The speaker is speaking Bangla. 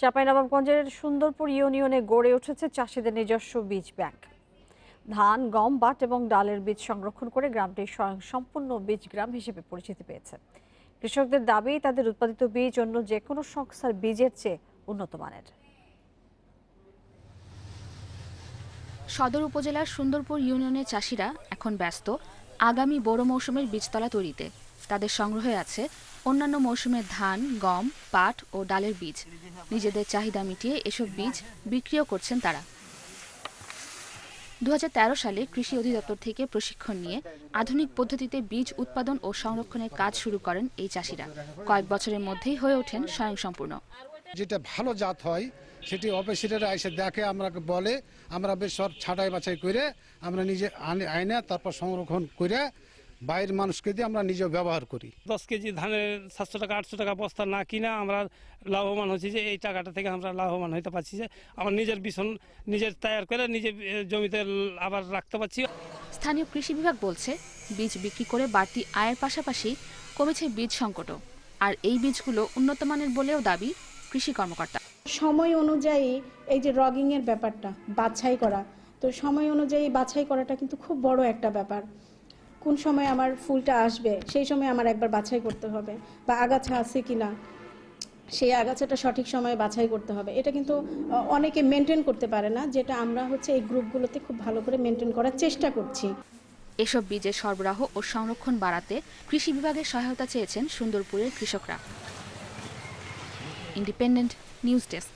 চাঁপাইনবাবগঞ্জের সুন্দরপুর ইউনিয়নে গড়ে উঠেছে চাষিদের নিজস্ব বীজ ব্যাংক। ধান, গম, বাট এবং ডালের বীজ সংরক্ষণ করে গ্রামটি স্বয়ংসম্পূর্ণ বীজ গ্রাম হিসেবে পরিচিতি পেয়েছে। কৃষকদের দাবি, তাদের উৎপাদিত বীজ অন্য যে কোনো সংস্থার বীজের চেয়ে উন্নত মানের। সদর উপজেলার সুন্দরপুর ইউনিয়নের চাষিরা এখন ব্যস্ত। আগামী বড় মৌসুমের বীজতলা তৈরিতে তাদের সংগ্রহে আছে অন্যান্য মৌসুমের ধান, গম, পাট ও ডালের বীজ। নিজেদের চাহিদা মিটিয়ে এসব বীজ বিক্রিও করছেন তারা। দু সালে কৃষি অধিদপ্তর থেকে প্রশিক্ষণ নিয়ে আধুনিক পদ্ধতিতে বীজ উৎপাদন ও সংরক্ষণের কাজ শুরু করেন এই চাষিরা। কয়েক বছরের মধ্যেই হয়ে ওঠেন স্বয়ংসম্পূর্ণ। যেটা ভালো জাত হয়, সেটি অফিসাররা এসে দেখে, আমরা বলে, আমরা বেশ সব ছাঁটাই বাছাই করে, আমরা নিজে আইনে তারপর সংরক্ষণ করে বাইরের মানুষকে দিয়ে আমরা নিজে ব্যবহার করি। দশ কেজি ধানের সাতশো টাকা আটশো টাকা বস্তা না কিনা আমরা লাভবান হচ্ছি যে এই টাকাটা থেকে আমরা লাভবান হতে পারছি যে আমার নিজের বিছন নিজের তৈরি করে নিজে এ, জমিতে আবার রাখতে পারছি। স্থানীয় কৃষি বিভাগ বলছে বীজ বিক্রি করে বাড়তি আয়ের পাশাপাশি কমেছে বীজ সংকটও। আর এই বীজগুলো উন্নত মানের বলেও দাবি কৃষি কর্মকর্তা। সময় অনুযায়ী এই যে রগিংয়ের ব্যাপারটা বাছাই করা। তো সময় অনুযায়ী বাছাই করাটা কিন্তু খুব বড় একটা ব্যাপার। কোন সময় আমার ফুলটা আসবে, সেই সময় আমার একবার বাছাই করতে হবে, বা আগাছা আছে কি না সেই আগাছাটা সঠিক সময়ে বাছাই করতে হবে। এটা কিন্তু অনেকে মেনটেন করতে পারে না, যেটা আমরা হচ্ছে এই গ্রুপগুলোতে খুব ভালো করে মেনটেন করার চেষ্টা করছি। এসব বীজের সরবরাহ ও সংরক্ষণ বাড়াতে কৃষি বিভাগের সহায়তা চেয়েছেন সুন্দরপুরের কৃষকরা। Independent news desk